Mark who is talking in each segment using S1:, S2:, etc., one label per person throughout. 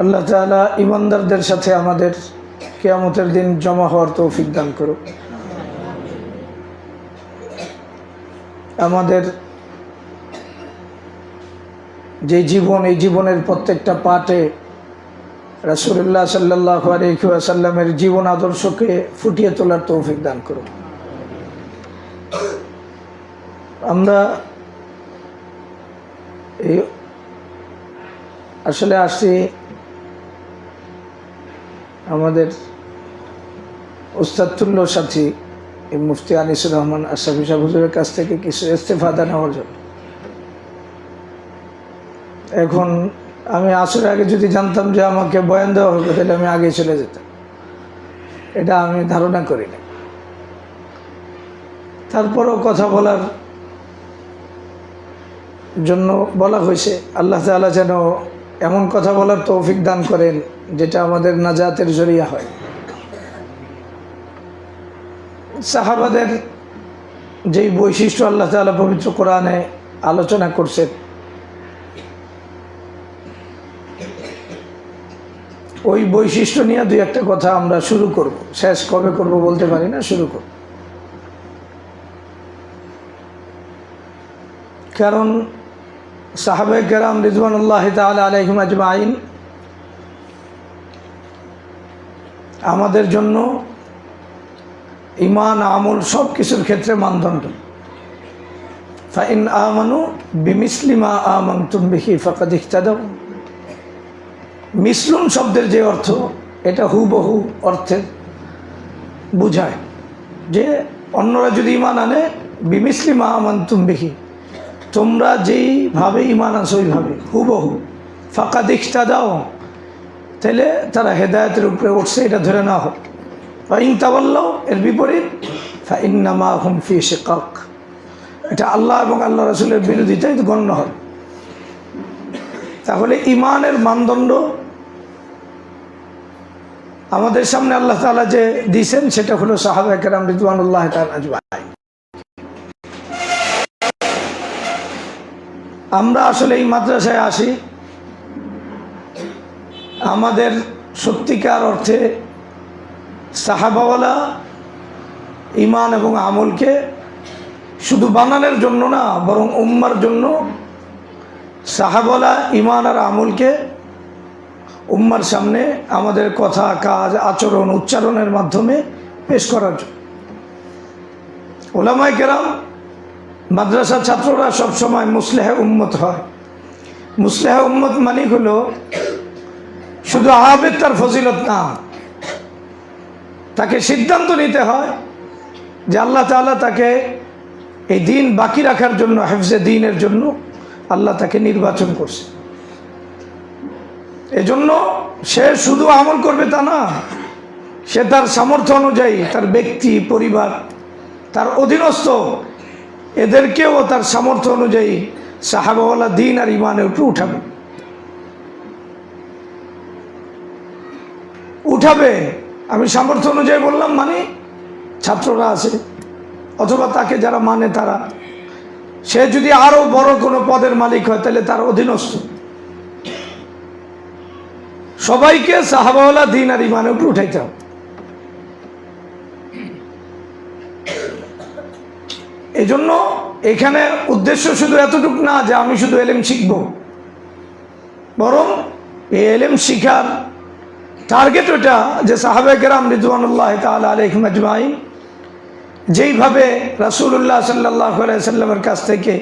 S1: আল্লাহ তালা ইমানদারদের সাথে আমাদের কেয়ামতের দিন জমা হওয়ার তৌফিক দান করুক। আমাদের যে জীবন, এই জীবনের প্রত্যেকটা পাঠে রাসুল্লাহ সাল্লাহ আলহিসাল্লামের জীবন আদর্শকে ফুটিয়ে তোলার তৌফিক দান করুন আমরা এই আসলে আসছি আমাদের ওস্তাদতুল্য সাথী এই মুফতি আনিসুর রহমান আশরাফি সাহ হুজুরের কাছ থেকে কিছু ইস্তেফাদা নেওয়ার জন্য। এখন আমি আসর আগে যদি জানতাম যে আমাকে বয়ান দেওয়া হবে, তাহলে আমি আগে চলে যেতাম। এটা আমি ধারণা করি না তারপরও কথা বলার জন্য বলা হয়েছে, আল্লাহ তালা যেন এমন কথা বলার তৌফিক দান করেন যেটা আমাদের নাজাতের জরিয়া হয়। সাহাবাদের যেই বৈশিষ্ট্য আল্লাহ তালা পবিত্র কোরআনে আলোচনা করছেন, ওই বৈশিষ্ট্য নিয়ে দুই একটা কথা আমরা শুরু করব। শেষ কবে করব বলতে পারি না, শুরু করব। কারণ সাহাবে কেরাম রিজওয়ানুল্লাহ আলহিম আজমাইন আমাদের জন্য ইমান আমল সব কিছুর ক্ষেত্রে মানদণ্ড। ফাইন আমানু বিমিসলিমা আমন তুমবিহি ফাকাদ ইহতাদাও মিসলুন শব্দের যে অর্থ, এটা হুবহু অর্থের বুঝায় যে অন্যরা যদি ইমান আনে বিমিসলিমা আমান তুমবিহি তোমরা যেইভাবে ইমান আছো ওইভাবে, হুবহু। ফাঁকা দীক্ষা দাও তাহলে তারা হেদায়তের উপরে উঠছে, এটা ধরে নেওয়া হোক ফাইন তাবাল্লাও এর বিপরীত ফাইন্নামা হুম ফি শেকাক। এটা আল্লাহ এবং আল্লাহ রসুলের বিরোধিতাই গণ্য হয়। তাহলে ইমানের মানদণ্ড, আমাদের সামনে আল্লাহ তালা যে দিছেন সেটা হলো সাহাবা কেরাম রিদওয়ানুল্লাহ আজমাই আমরা আসলে এই মাদ্রাসায় আসি। আমাদের সত্যিকার অর্থে সাহাবাওয়ালা ইমান এবং আমলকে শুধু বানানোর জন্য না, বরং উম্মার জন্য সাহাবলা ইমান আর আমলকে উম্মার সামনে আমাদের কথা, কাজ, আচরণ, উচ্চারণের মাধ্যমে পেশ করার জন্য। ওলামায় কেরাম মাদ্রাসা ছাত্ররা সবসময় মুসলেহে উম্মত হয়। মুসলেহে উম্মত মানে হলো শুধু আহাবেদ তার ফজিলত না। তাকে সিদ্ধান্ত নিতে হয় যে আল্লাহ তালা তাকে এই দিন বাকি রাখার জন্য, হেফজে দিনের জন্য আল্লাহ তাকে নির্বাচন করছে। এজন্য সে শুধু আমল করবে তা না, সে তার সামর্থ্য অনুযায়ী তার ব্যক্তি, পরিবার, তার অধীনস্থ এদেরকেও তার সামর্থ্য অনুযায়ী সাহাবাওয়ালা দিন আর ইমানের উপরে উঠাবে। উঠাবে। আমি সামর্থ্য অনুযায়ী বললাম মানে ছাত্ররা আছে, অথবা তাকে যারা মানে তারা। সে যদি আরও বড় কোনো পদের মালিক হয়, তাহলে তার অধীনস্থ। সবাইকে সাহাবাওয়ালা দিন আর ইমানে উপরে উঠাইতে হবে। এই জন্য এখানে উদ্দেশ্য শুধু এতটুক না যে আমি শুধু এলেম শিখব। বরং এই এলেম শিখার টার্গেট ওটা যে সাহাবে কেরাম রিজওয়ানুল্লাহ তাল আলহিম আজমাইন যেইভাবে রাসুল্লাহ সাল্লাহ সাল্লামের কাছ থেকে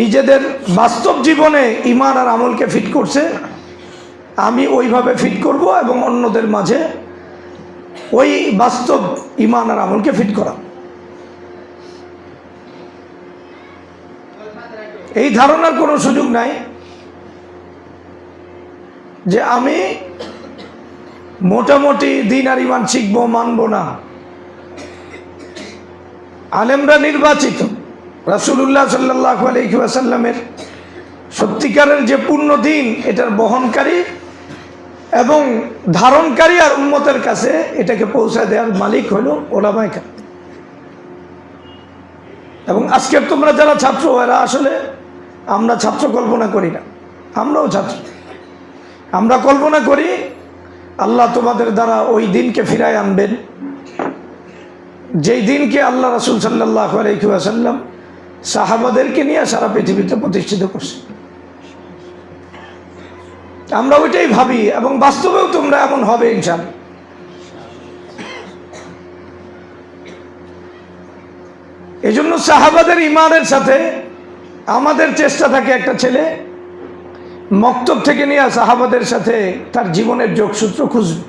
S1: নিজেদের বাস্তব জীবনে ইমান আর আমলকে ফিট করছে, আমি ওইভাবে ফিট করব এবং অন্যদের মাঝে ওই বাস্তব ইমান আর আমলকে ফিট করা এই ধারণার কোনো সুযোগ নাই যে আমি মোটামুটি দিন আর ইমান শিখব, মানবো না। আলেমরা নির্বাচিত। রাসুল্লাহ সাল্লাহ আলহিহাসাল্লামের সত্যিকারের যে পূর্ণ দিন, এটার বহনকারী এবং ধারণকারী আর উন্মতের কাছে এটাকে পৌঁছায় দেওয়ার মালিক হলো ওলামাইকা এবং আজকের তোমরা যারা ছাত্র, এরা আসলে আমরা ছাত্র কল্পনা করি না। আমরাও ছাত্র। আমরা কল্পনা করি, আল্লাহ তোমাদের দ্বারা ওই দিনকে ফিরায় আনবেন। যেই দিনকে আল্লাহ রাসুল সাল্লাহ আলাইসাল্লাম সাহাবাদেরকে নিয়ে সারা পৃথিবীতে প্রতিষ্ঠিত করছে। আমরা ওইটাই ভাবি এবং বাস্তবেও তোমরা এমন হবে ইনশাল এই জন্য সাহাবাদের ইমানের সাথে আমাদের চেষ্টা থাকে একটা ছেলে মক্তব থেকে নিয়ে সাহাবাদের সাথে তার জীবনের যোগসূত্র খুঁজবে।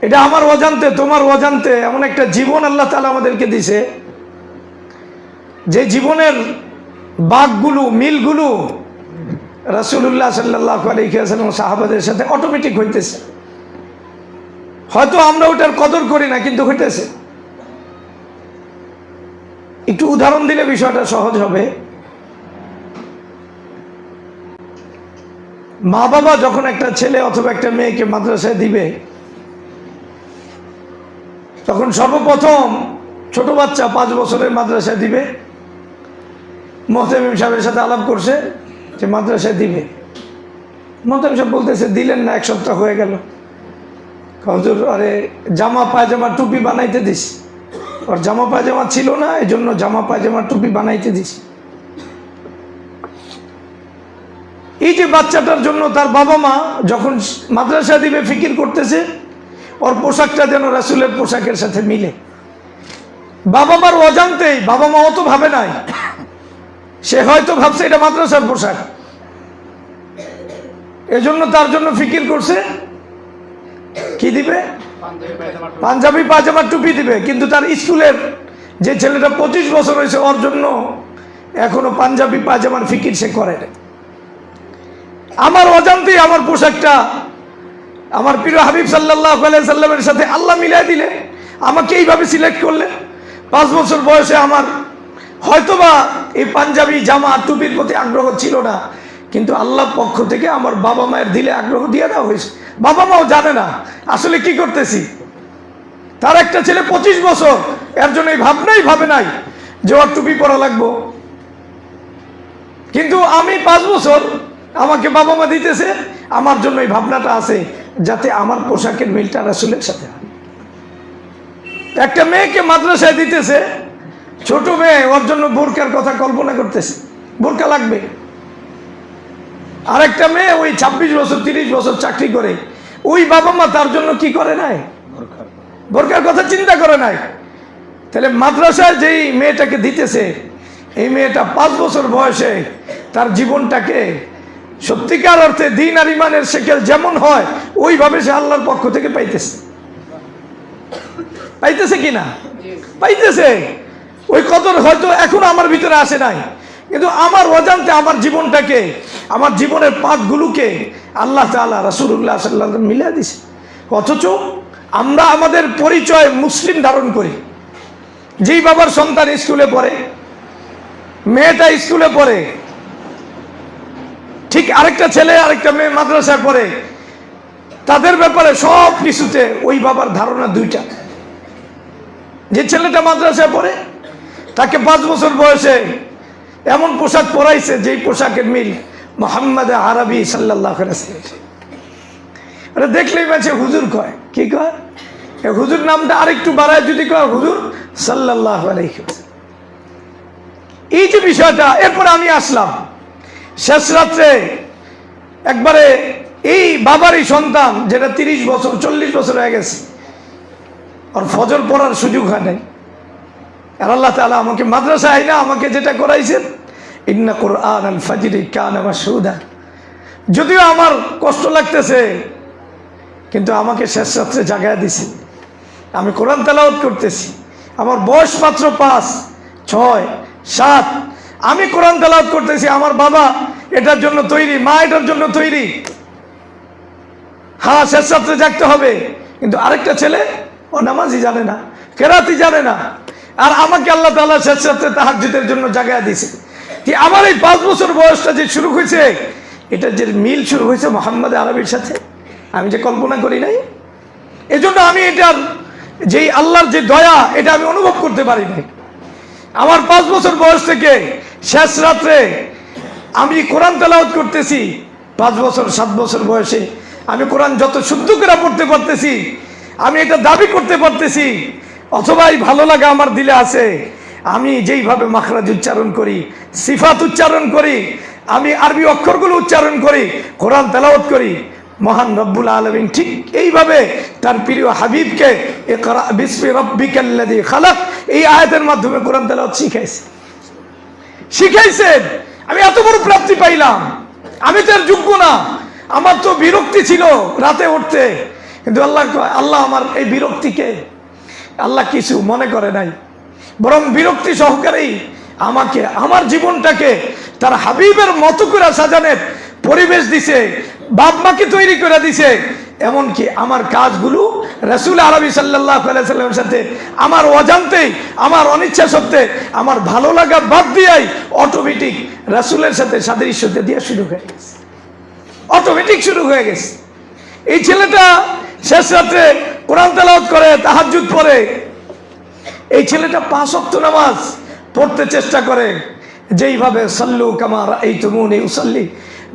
S1: এটা আমার অজান্তে, তোমার অজান্তে এমন একটা জীবন আল্লাহ তালা আমাদেরকে দিছে। যে জীবনের বাঘগুলো, মিলগুলো রাসুল্লাহ সাল্লাহ আলিহাসাল্লাম সাহাবাদের সাথে অটোমেটিক হইতেছে। হয়তো আমরা ওটার কদর করি না, কিন্তু হইতেছে। একটু উদাহরণ দিলে বিষয়টা সহজ হবে। মা বাবা যখন একটা ছেলে অথবা একটা মেয়েকে মাদ্রাসায় দিবে, তখন সর্বপ্রথম ছোট বাচ্চা পাঁচ বছরের মাদ্রাসায় দিবে। মোহতামিম সাহেবের সাথে আলাপ করছে যে মাদ্রাসায় দিবে। মোহতামিম সাহেব বলতেছে, দিলেন না, এক সপ্তাহ হয়ে গেল। হজুর, আরে জামা, পায়জামা, টুপি বানাইতে দিস। ওর জামা পায়জামা ছিল না এই জন্য জামা পায়জামা টুপি বানাইতে দিস এই যে বাচ্চাটার জন্য তার বাবা মা যখন মাদ্রাসা দিবে, ফিকির করতেছে, ওর পোশাকটা যেন রাসুলের পোশাকের সাথে মিলে। বাবা মার অজান্তেই, বাবা মা অত ভাবে নাই। সে হয়তো ভাবছে এটা মাদ্রাসার পোশাক। এজন্য তার জন্য ফিকির করছে। কি দিবে? পাঞ্জাবি পাজামা টুপি দিবে, কিন্তু তার স্কুলের যে ছেলেটা পঁচিশ বছর হয়েছে, ওর জন্য এখনও পাঞ্জাবি পাজামার ফিকির সে করে আমার অজান্তেই আমার পোশাকটা আমার প্রিয় হাবিব সাল্লাহ সাল্লামের সাথে আল্লাহ মিলাই দিলে, আমাকে এইভাবে সিলেক্ট করলে পাঁচ বছর বয়সে আমার হয়তোবা এই পাঞ্জাবি, জামা, টুপির প্রতি আগ্রহ ছিল না, কিন্তু আল্লাহ পক্ষ থেকে আমার বাবা মায়ের দিলে আগ্রহ দিয়ে দেওয়া হয়েছে। বাবা মাও জানে না। আসলে কি করতেছি? তার একটা ছেলে পঁচিশ বছর। এর জন্য এই ভাবনাই ভাবে নাই যে ওর টুপি পরা লাগবো। কিন্তু আমি পাঁচ বছর আমাকে বাবা মা দিতেছে, আমার জন্য এই ভাবনাটা আছে যাতে আমার পোশাকের মিলটা রাসুলের সাথে একটা মেয়েকে মাদ্রাসায় দিতেছে, ছোট মেয়ে, ওর জন্য বোরকার কথা কল্পনা করতেছে। বোরকা লাগবে। আরেকটা মেয়ে ওই ছাব্বিশ বছর, তিরিশ বছর চাকরি করে। ওই বাবা মা তার জন্য কি করে নাই? বোরকার কথা চিন্তা করে নাই। তাহলে মাদ্রাসায় যেই মেয়েটাকে দিতেছে, এই মেয়েটা পাঁচ বছর বয়সে তার জীবনটাকে সত্যিকার অর্থে দিন আর ইমানের সেকেল যেমন হয়, ওইভাবে সে আল্লাহর পক্ষ থেকে পাইতেছে। পাইতেছে কি না? পাইতেছে। ওই কদর হয়তো এখন আমার ভিতরে আসে নাই। কিন্তু আমার অজান্তে আমার জীবনটাকে, আমার জীবনের পাতগুলোকে আল্লাহ তালা রাসুল্লাহ সাল্লাহ মিলিয়ে দিছে অথচ আমরা আমাদের পরিচয় মুসলিম ধারণ করি। যেই বাবার সন্তান স্কুলে পড়ে, মেয়েটা স্কুলে পড়ে, ঠিক আরেকটা ছেলে, আরেকটা মেয়ে মাদ্রাসায় পড়ে, তাদের ব্যাপারে সব কিছুতে ওই বাবার ধারণা দুইটা। যে ছেলেটা মাদ্রাসায় পড়ে, তাকে পাঁচ বছর বয়সে এমন পোশাক পরাইছে যেই পোশাকের মিল মোহাম্মদ আরবি সাল্লাহ দেখলেই হুজুর কয়? কি কয়? হুজুর নামটা আরেকটু বাড়ায় যদি কয়, হুজুর সাল্লাহ এই যে বিষয়টা, এরপর আমি আসলাম। শেষ রাত্রে একবারে এই বাবারই সন্তান, যেটা তিরিশ বছর, চল্লিশ বছর হয়ে গেছে আর ফজর পড়ার সুযোগ হয় নাই। আর আল্লাহ তালা আমাকে মাদ্রাসা আইনা আমাকে যেটা করাইছেন, ইন্না কোরআন আল ফাজিরি কান আমার সুদা যদিও আমার কষ্ট লাগতেছে, কিন্তু আমাকে শেষ রাত্রে জাগায় দিছে। আমি কোরআন তেলাওত করতেছি। আমার বয়স মাত্র পাঁচ, ছয়, সাত। আমি কোরআন তেলাওত করতেছি, আমার বাবা এটার জন্য তৈরি, মা এটার জন্য তৈরি। হ্যাঁ শেষ রাত্রে জাগতে হবে, কিন্তু আরেকটা ছেলে ও নামাজই জানে না কেরাতি জানে না। আর আমাকে আল্লাহ তালা শেষ রাত্রে তাহাজুদের জন্য জাগায় দিয়েছে। কি আমার এই পাঁচ বছর বয়সটা যে শুরু হয়েছে, এটা যে মিল শুরু হয়েছে মোহাম্মদ আরবির সাথে, আমি যে কল্পনা করি নাই। এজন্য আমি এটার যেই আল্লাহর যে দয়া, এটা আমি অনুভব করতে পারি নাই। আমার পাঁচ বছর বয়স থেকে শেষ রাত্রে আমি কোরআন তেলাওত করতেছি, পাঁচ বছর, সাত বছর বয়সে আমি কোরআন যত শুদ্ধ করে পড়তে পারতেছি, আমি এটা দাবি করতে পারতেছি অথবা এই ভালো লাগা আমার দিলে আছে। আমি যেইভাবে মাখরাজ উচ্চারণ করি, সিফাত উচ্চারণ করি, আমি আরবি অক্ষরগুলো উচ্চারণ করি, কোরআন তেলাওয়াত করি, মহান রব্বুল আলমিন ঠিক এইভাবে তার প্রিয় হাবিবকে এই আয়াতের মাধ্যমে কোরআন তেলাওয়াত শিখাইছে। শিখাইছেন আমি এত বড় প্রাপ্তি পাইলাম। আমি তো যোগ্য না। আমার তো বিরক্তি ছিল রাতে উঠতে। কিন্তু আল্লাহ আল্লাহ আমার এই বিরক্তিকে আল্লাহ কিছু মনে করে নাই। বরং বিরক্তি সহকারেই আমাকে, আমার জীবনটাকে তার হাবিবের মতো করে সাজানের পরিবেশ দিছে বাপ মাকে তৈরি করে দিছে। এমনকি আমার কাজগুলো রসুল আরবি সাল্লাহ সাল্লামের সাথে আমার অজান্তেই আমার অনিচ্ছা সত্ত্বে, আমার ভালো লাগা বাদ দিয়াই অটোমেটিক রসুলের সাথে সাদৃশ্যতে দিয়ে শুরু হয়ে গেছে। অটোমেটিক শুরু হয়ে গেছে। এই ছেলেটা শেষ রাত্রে কোরআন তেলাওয়াত করে তাহাজুদ পড়ে। এই ছেলেটা পাঁচ অক্ত নামাজ পড়তে চেষ্টা করে। যেইভাবে, সল্লু কামার এই তুমুন উসল্লি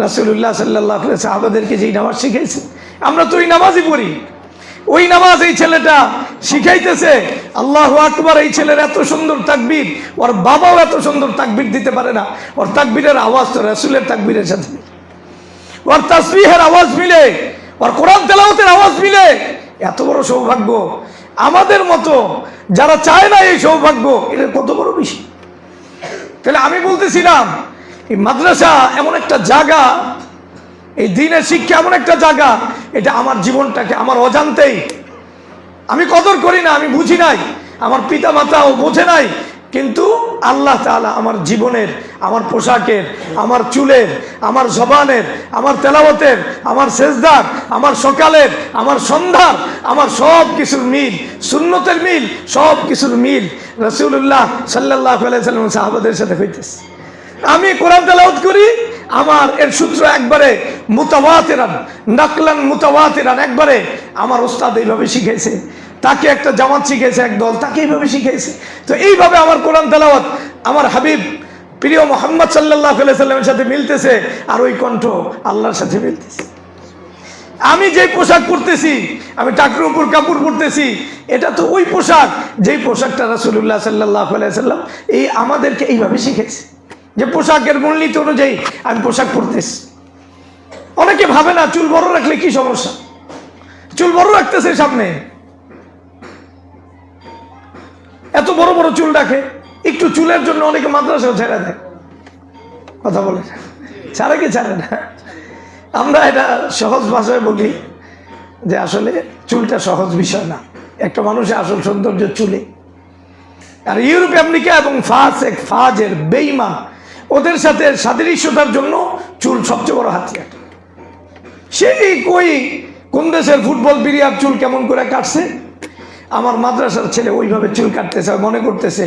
S1: রাসুল্লাহ সাল্লাহ সাহাবাদেরকে যেই নামাজ শিখেছে আমরা তো ওই নামাজই পড়ি। ওই নামাজ এই ছেলেটা শিখাইতেছে, আল্লাহ আকবার, এই ছেলের এত সুন্দর তাকবির, ওর বাবাও এত সুন্দর তাকবির দিতে পারে না। ওর তাকবীরের আওয়াজ তো রাসুলের তাকবীরের সাথে। ওর তাসবিহের আওয়াজ মিলে, ওর কোরআন তেলাওয়াতের আওয়াজ মিলে এত বড় সৌভাগ্য। আমাদের মতো যারা চায় না এই সৌভাগ্য এটা কত বড় বেশি? তাহলে আমি বলতেছিলাম, এই মাদ্রাসা এমন একটা জায়গা, এই দিনের শিক্ষা এমন একটা জায়গা, এটা আমার জীবনটাকে, আমার অজান্তেই। আমি কদর করি না, আমি বুঝি নাই, আমার পিতা মাতাও বোঝে নাই কিন্তু আল্লাহ তাআলা আমার জীবনের, আমার পোশাকের, আমার চুলের, আমার জবানের, আমার তেলাওয়াতের, আমার সেজদার, আমার সকালের, আমার সন্ধ্যার, আমার সব কিছুর মিল, সুন্নতের মিল সব কিছুর মিল রসুল্লাহ সাল্লাহ সাহাবাদের সাথে হইতেছে। আমি কোরআন তেলাওয়াত করি, আমার এর সূত্র একবারে মুতাওয়াতিরান, নাকলান মুতাওয়াতিরান, একবারে আমার ওস্তাদ এইভাবে শিখেছে তাকে একটা জামাত শিখেছে একদল তাকে এইভাবে শিখেছে তো এইভাবে আমার কোরআন তেলাওয়াত আমার হাবিব, প্রিয় মোহাম্মদ সাল্লাহ সাল্লামের সাথে মিলতেছে আর ওই কণ্ঠ আল্লাহর সাথে মিলতেছে। আমি যে পোশাক পরতেছি, আমি টাকর উপর কাপড় পরতেছি, এটা তো ওই পোশাক, যেই পোশাকটা রাসুল্লাহ সাল্লাহ সাল্লাম এই আমাদেরকে এইভাবে শিখেছে যে পোশাকের মূলনীতি অনুযায়ী আমি পোশাক পরতেছি। অনেকে ভাবে না, চুল বড় রাখলে কি সমস্যা? চুল বড় রাখতেছে সামনে। এত বড় বড় চুল রাখে একটু চুলের জন্য অনেকে মাদ্রাসাও ছেড়ে দেয়। কথা বলে ছাড়ে কি ছাড়ে না? আমরা এটা সহজ ভাষায় বলি যে আসলে চুলটা সহজ বিষয় না। একটা মানুষের আসল সৌন্দর্য চুলে। আর ইউরোপ আমেরিকা এবং ফাজ এক ফাজের বেইমান ওদের সাথে সাদৃশ্যতার জন্য চুল সবচেয়ে বড় হাতিয়ার। সেই কই কোন দেশের ফুটবল প্লেয়ার চুল কেমন করে কাটছে? আমার মাদ্রাসার ছেলে ওইভাবে চুল কাটতেছে মনে করতেছে,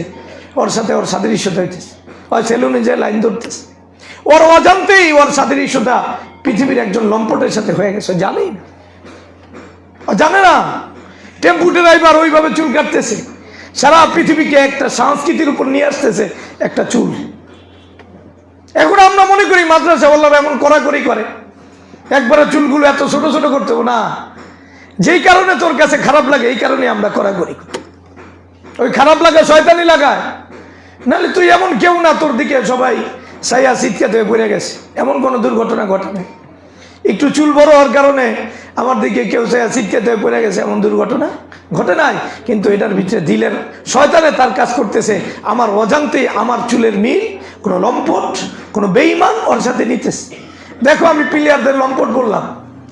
S1: ওর সাথে ওর সাদৃশ্যতা হইতেছে। ওই সেলুনে যে লাইন ধরতেছে। ওর অজান্তেই ওর সাদৃশ্যতা পৃথিবীর একজন লম্পটের সাথে হয়ে গেছে জানেই না। জানে না। টেম্পু ড্রাইভার ওইভাবে চুল কাটতেছে। সারা পৃথিবীকে একটা সংস্কৃতির উপর নিয়ে আসতেছে একটা চুল। এখন আমরা মনে করি মাদ্রাসা বললাম এমন কড়াকড়ি করে। একবারে চুলগুলো এত ছোট ছোট করতে না। যেই কারণে তোর কাছে খারাপ লাগে, এই কারণে আমরা করা করি। ওই খারাপ লাগা শয়তানি লাগায়। নাহলে তুই এমন কেউ না, তোর দিকে সবাই সাইয়া হয়ে পড়ে গেছে। এমন কোনো দুর্ঘটনা ঘটে একটু চুল বড় হওয়ার কারণে আমার দিকে কেউ সাইয়া হয়ে পড়ে গেছে, এমন দুর্ঘটনা ঘটে নাই। কিন্তু এটার ভিতরে দিলের শয়তানে তার কাজ করতেছে। আমার অজান্তে আমার চুলের মিল, কোনো লম্পট, কোনো বেইমান ওর সাথে নিতেছে। দেখো আমি প্লেয়ারদের লম্পট বললাম।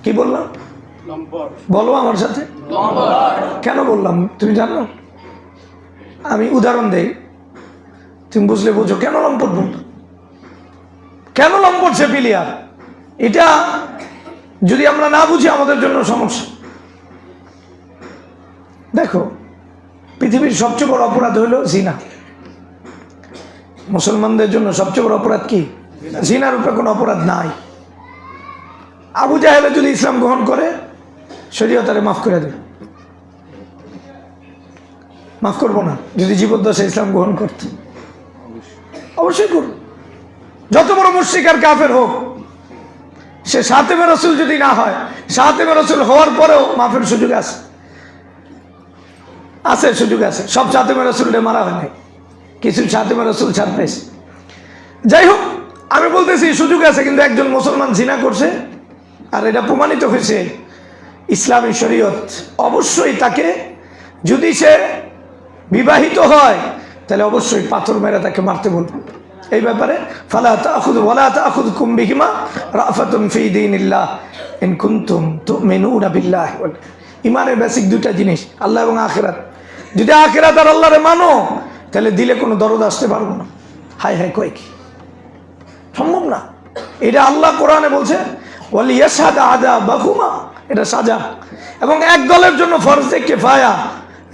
S1: কি বললাম? বলো আমার সাথে। কেন বললাম? তুমি জানো? আমি উদাহরণ দেই। তুমি বুঝলে বুঝো। কেন লম্পট বলল কেন লম্পট সে প্লেয়ার? এটা যদি আমরা না বুঝি আমাদের জন্য সমস্যা। দেখো পৃথিবীর সবচেয়ে বড় অপরাধ হলো জিনা। মুসলমানদের জন্য সবচেয়ে বড় অপরাধ কি? জিনার উপরে কোনো অপরাধ নাই। আবু জাহেলে যদি ইসলাম গ্রহণ করে শরীয় তারে মাফ করে দেবে মাফ করব না, যদি জীবদ্দশা ইসলাম গ্রহণ করতে। অবশ্যই করব। যত বড় মুশ্রিক আর কাফের হোক, সে সাতেমে রসুল যদি না হয়, সাতেমে রসুল হওয়ার পরেও মাফের সুযোগ আছে। আছে, সুযোগ আছে। সব সাতেমে রসুলটা মারা হয় নাই। কিছু সাতেমে রসুল ছাড় পেয়েছে যাই হোক, আমি বলতেছি সুযোগ আছে, কিন্তু একজন মুসলমান জিনা করছে, আর এটা প্রমাণিত হয়েছে ইসলামী শরীয়ত। অবশ্যই তাকে যদি সে বিবাহিত হয়, তাহলে অবশ্যই পাথর মেরে তাকে মারতে বলব। এই ব্যাপারে ইমানের বেসিক দুটা জিনিস, আল্লাহ এবং আখিরাত। যদি আখেরাত আর আল্লাহরে মানো, তাহলে দিলে কোনো দরদ আসতে পারব না। হাই হাই কয় কি? সম্ভব না। এটা আল্লাহ কোরআনে বলছে বলি সাদা আদা বাকুমা এটা সাজা। এবং এক দলের জন্য ফরজ দেখে ফায়া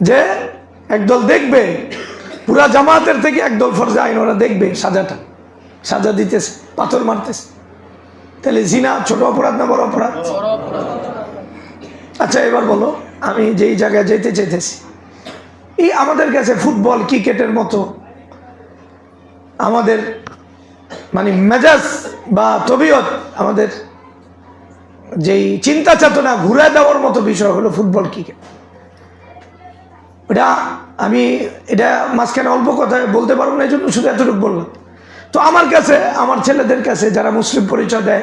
S1: যে একদল দেখবে, পুরা জামাতের থেকে একদল ফরজে আইন, ওরা দেখবে সাজাটা। সাজা দিতেছে, পাথর মারতেছে। তাহলে জিনা, ছোট অপরাধ না বড় অপরাধ? আচ্ছা এবার বলো, আমি যেই জায়গায় যেতে চাইতেছি, এই আমাদের কাছে ফুটবল, ক্রিকেটের মতো আমাদের মানে মেজাজ বা তবিয়ত আমাদের যেই চিন্তা চেতনা ঘুরে দেওয়ার মতো বিষয় হলো ফুটবল ক্রিকেট। এটা আমি এটা মাঝখানে অল্প কথা বলতে পারব না এই জন্য শুধু এতটুকু বললাম। তো আমার কাছে, আমার ছেলেদের কাছে যারা মুসলিম পরিচয় দেয়,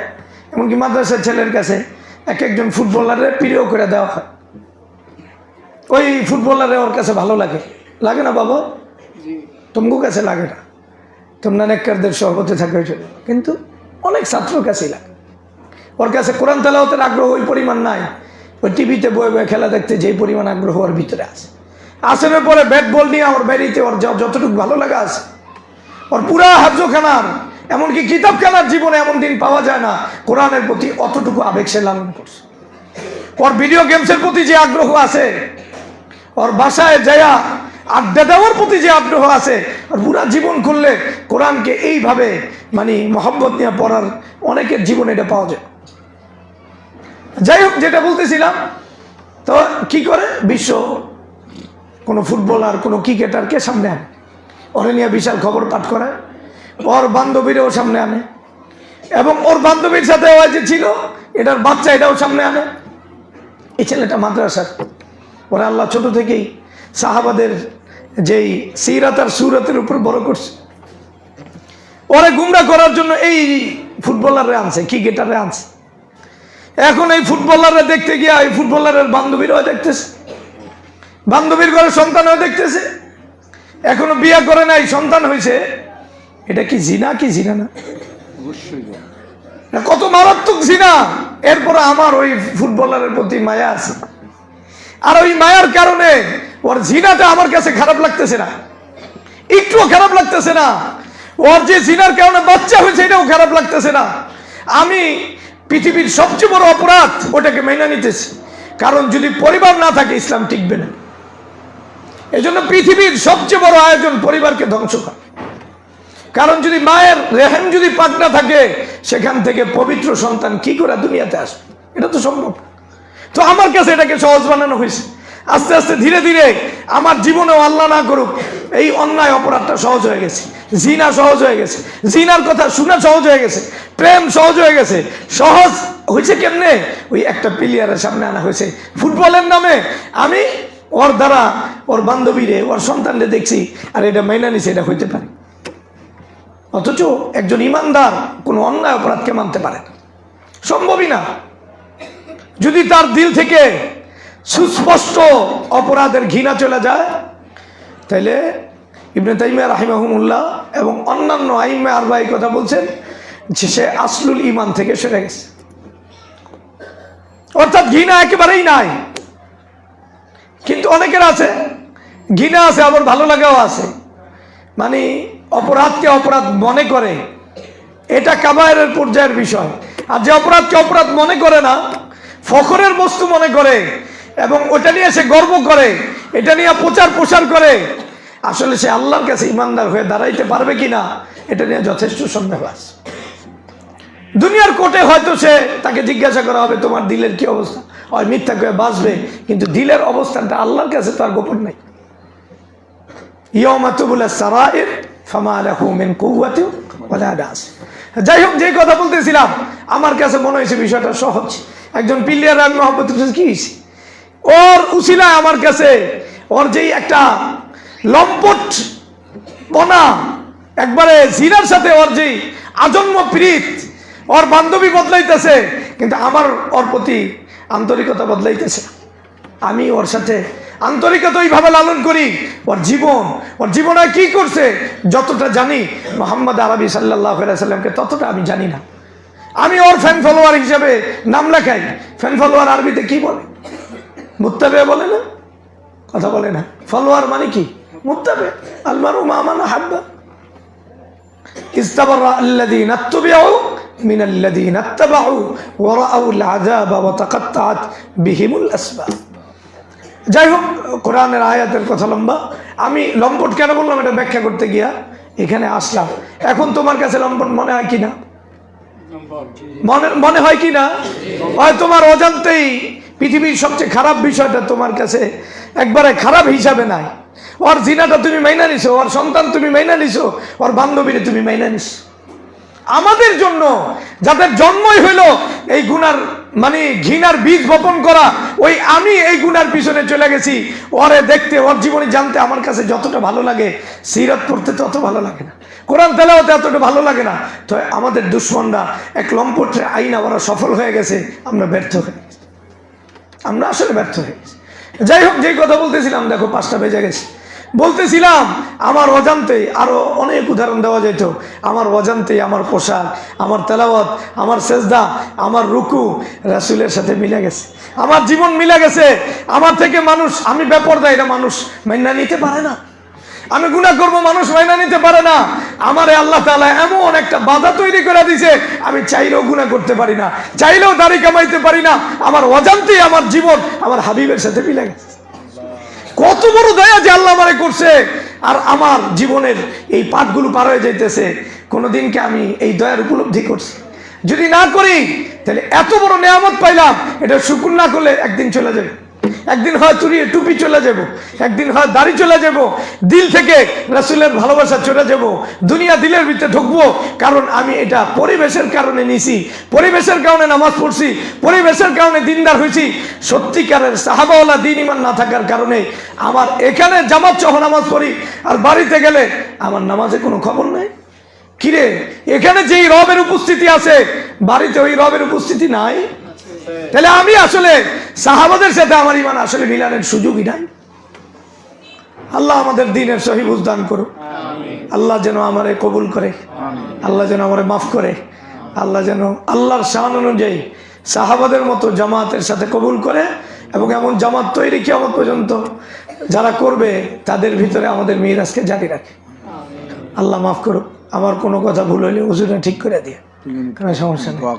S1: এমনকি মাদ্রাসার ছেলের কাছে এক একজন ফুটবলারের প্রিয় করে দেওয়া হয়। ওই ফুটবলারে ওর কাছে ভালো লাগে। লাগে না বাবা? তোমাকে কাছে লাগে না। তোমরা নেককারদের সহপথে থাকে কিন্তু অনেক ছাত্রর কাছেই লাগে। ওর কাছে কোরআন তেলাওতের আগ্রহ ওই পরিমাণ নাই। ওই টিভিতে বয়ে বয়ে খেলা দেখতে যেই পরিমাণ আগ্রহ ওর ভিতরে আছে। আসনের পরে ব্যাট বল নিয়ে ওর বেরিয়েতে ওর যতটুকু ভালো লাগা আছে, ওর পুরা হাফজোখানার, এমনকি কিতাব কিতাবখানার জীবনে এমন দিন পাওয়া যায় না, কোরআনের প্রতি অতটুকু আবেগ সে লালন করছে। ওর ভিডিও গেমসের প্রতি যে আগ্রহ আছে, ওর বাসায় যায়া আড্ডা দেওয়ার প্রতি যে আগ্রহ আছে, আর পুরা জীবন খুললে কোরআনকে এইভাবে মানে মহব্বত নিয়ে পড়ার অনেকের জীবনে এটা পাওয়া যায়। যাই হোক, যেটা বলতেছিলাম, তো কি করে? বিশ্ব কোনো ফুটবলার, কোনো ক্রিকেটারকে সামনে আনে। ওরে নিয়ে বিশাল খবর পাঠ করে। ওর বান্ধবীরাও সামনে আনে। এবং ওর বান্ধবীর সাথে ও যে ছিল, এটার বাচ্চা এটাও সামনে আনে। এই ছেলেটা মাদ্রাসার। ওরা আল্লাহ ছোট থেকেই সাহাবাদের যেই সিরাত আর সুরতের উপর বড় করছে। ওরা গুমরা করার জন্য এই ফুটবলাররা আনছে, ক্রিকেটাররা আনছে। এখন এই ফুটবলাররা দেখতে গিয়ে এই ফুটবলারের বান্ধবীরাও দেখতেছে। বান্ধবীর ঘরে সন্তান হয়ে দেখতেছে। এখনও বিয়ে করে নাই সন্তান হয়েছে। এটা কি জিনা কি জিনা না? না, কত মারাত্মক জিনা। এরপরে আমার ওই ফুটবলারের প্রতি মায়া আছে। আর ওই মায়ার কারণে ওর জিনাটা আমার কাছে খারাপ লাগতেছে না। একটুও খারাপ লাগতেছে না। ওর যে জিনার কারণে বাচ্চা হয়েছে এটাও খারাপ লাগতেছে না। আমি পৃথিবীর সবচেয়ে বড় অপরাধ ওটাকে মেনে নিতেছি। কারণ যদি পরিবার না থাকে, ইসলাম টিকবে না। এই জন্য পৃথিবীর সবচেয়ে বড় আয়োজন পরিবারকে ধ্বংস করা। কারণ যদি মায়ের রেহেন যদি পাক না থাকে, সেখান থেকে পবিত্র সন্তান কি করে দুনিয়াতে আসবে? এটা তো সম্ভব তো আমার কাছে এটাকে সহজ বানানো হয়েছে। আস্তে আস্তে ধীরে ধীরে আমার জীবনেও আল্লাহ না করুক, এই অন্যায় অপরাধটা সহজ হয়ে গেছে। জিনা সহজ হয়ে গেছে। জিনার কথা শোনা সহজ হয়ে গেছে। প্রেম সহজ হয়ে গেছে। সহজ হয়েছে কেমনে? ওই একটা প্লেয়ারের সামনে আনা হয়েছে। ফুটবলের নামে আমি ওর দ্বারা, ওর বান্ধবীরে, ওর সন্তানরে দেখছি, আর এটা মাইনা নিছে, এটা হইতে পারে। অথচ একজন ইমানদার কোনো অন্যায় অপরাধকে মানতে পারে সম্ভবই না। যদি তার দিল থেকে সুস্পষ্ট অপরাধের ঘৃণা চলে যায়। তাইলে ইবনে তাইমিয়া রাহিমাহুমুল্লাহ এবং অন্যান্য আইমে আরবাই কথা বলছেন যে সে আসলুল ইমান থেকে সরে গেছে। অর্থাৎ ঘৃণা একেবারেই নাই। কিন্তু অনেকের আছে, ঘৃণা আছে, আবার ভালো লাগাও আছে। মানে অপরাধকে অপরাধ মনে করে, এটা কাবায়ের পর্যায়ের বিষয়। আর যে অপরাধকে অপরাধ মনে করে না, ফখরের বস্তু মনে করে এবং ওটা নিয়ে সে গর্ব করে এটা নিয়ে প্রচার প্রসার করে। আসলে সে আল্লাহর কাছে ইমানদার হয়ে দাঁড়াইতে পারবে কিনা এটা নিয়ে যথেষ্ট সন্দেহ আছে। দুনিয়ার কোর্টে হয়তো সে তাকে জিজ্ঞাসা করা হবে তোমার দিলের কি অবস্থা? হয় মিথ্যা করে বাঁচবে কিন্তু দিলের অবস্থানটা আল্লাহর কাছে তার গোপন নাই। যাই হোক যে কথা বলতেছিলাম আমার কাছে মনে হয়েছে বিষয়টা সহজ। একজন প্লেয়ার আমি মহব্বত করেছি, কি হয়েছে? ওর উসিলায় আমার কাছে। ওর যেই একটা লম্পট পনা একবারে জিনার সাথে ওর যেই আজন্ম প্রীত, ওর বান্ধবী বদলাইতেছে, কিন্তু আমার ওর প্রতি আন্তরিকতা বদলাইতেছে। আমি ওর সাথে আন্তরিকতা ওইভাবে লালন করি, ওর জীবন, ওর জীবনে কি করছে, যতটা জানি, মোহাম্মদ আরবি সাল্লাহ সাল্লামকে ততটা আমি জানি না। আমি ওর ফ্যান ফলোয়ার হিসাবে নাম লেখাই ফ্যান ফলোয়ার আরবিতে কি বলে? মুত্তাবে বলে না কথা বলে না ফলোয়ার মানে কি মুত্তাবে আলমারু মামানা হাব্বা استبرأ الذين اتبعوا من الذين اتبعوا ورأوا العذاب وتقطعت بهم الأسباب যাই হোক কোরআনের আয়াতের কথা লম্বা আমি লম্পট কেন বললাম এটা ব্যাখ্যা করতে গিয়া এখানে আসলাম এখন তোমার কাছে লম্পট মনে হয় কি না মনে মনে হয় কি না? হয় তোমার অজান্তেই পৃথিবীর সবচেয়ে খারাপ বিষয়টা তোমার কাছে একবারে খারাপ হিসাবে নাই। ওর জিনাটা তুমি মাইনা নিছো, ওর সন্তান তুমি মাইনা নিছো, ওর বান্ধবীরে তুমি মাইনা নিছো। আমাদের জন্য, যাদের জন্মই হইল এই গুনার মানে ঘৃণার বীজ বপন করা, ওই আমি এই গুনার পিছনে চলে গেছি। ওরে দেখতে, ওর জীবনে জানতে আমার কাছে যতটা ভালো লাগে, সিরত পড়তে তত ভালো লাগে না। কোরআন তেলাওতে এতটা ভালো লাগে না। তো আমাদের দুশ্মনরা এক লম্পটের আইনা ওরা সফল হয়ে গেছে, আমরা ব্যর্থ হয়ে গেছি। আমরা আসলে ব্যর্থ হয়ে গেছি। যাই হোক, যেই কথা বলতেছিলাম, দেখো, পাঁচটা বেজে গেছে। বলতেছিলাম, আমার অজান্তে আরও অনেক উদাহরণ দেওয়া যেত। আমার অজান্তে আমার পোশাক, আমার তেলাওয়াত, আমার সেজদা, আমার রুকু রাসুলের সাথে মিলে গেছে। আমার জীবন মিলে গেছে। আমার থেকে মানুষ, আমি বেপরদা এটা মানুষ মাইনা নিতে পারে না। আমি গুণা করব, মানুষ মাইনা নিতে পারে না। আমারে আল্লাহ তালা এমন একটা বাধা তৈরি করে দিছে আমি চাইলেও গুণা করতে পারি না, চাইলেও দাড়ি কামাইতে পারি না। আমার অজান্তেই আমার জীবন আমার হাবিবের সাথে মিলে গেছে। কত বড় দয়া যে আল্লাহ আমারে করছে। আর আমার জীবনের এই পাঠগুলো পার হয়ে যাইতেছে। কোনোদিনকে আমি এই দয়ার উপলব্ধি করছি? যদি না করি, তাহলে এত বড় নেয়ামত পাইলাম, এটা শুকুর না করলে একদিন চলে যাবে। একদিন হয় তুরিয়ে টুপি চলে যাব। একদিন হয় দাড়ি চলে যাব। দিল থেকে রাসুলের ভালোবাসা চলে যাব। দুনিয়া দিলের ভিতরে ঢুকবো, কারণ আমি এটা পরিবেশের কারণে নিছি। পরিবেশের কারণে নামাজ পড়ছি, পরিবেশের কারণে দিনদার হয়েছি। সত্যিকারের সাহাবাওয়ালা দিন ইমান না থাকার কারণে আমার এখানে জামাত সহ নামাজ পড়ি, আর বাড়িতে গেলে আমার নামাজে কোনো খবর নেই। কিরে, এখানে যেই রবের উপস্থিতি আছে, বাড়িতে ওই রবের উপস্থিতি নাই? তাহলে আমি আসলে সাহাবাদের সাথে আমার ইমান আসলে মিলানের সুযোগই নাই। আল্লাহ আমাদের দিনের সহি দান করুক। আল্লাহ যেন আমারে কবুল করে। আল্লাহ যেন আমারে মাফ করে। আল্লাহ যেন আল্লাহর শান অনুযায়ী সাহাবাদের মতো জামাতের সাথে কবুল করে এবং এমন জামাত তৈরি কিয়ামত পর্যন্ত যারা করবে, তাদের ভিতরে আমাদের মিরাজকে জারি রাখে। আল্লাহ মাফ করুক। আমার কোনো কথা ভুল হইলে হুজুরে ঠিক করে দিয়ে। কোনো সমস্যা নেই।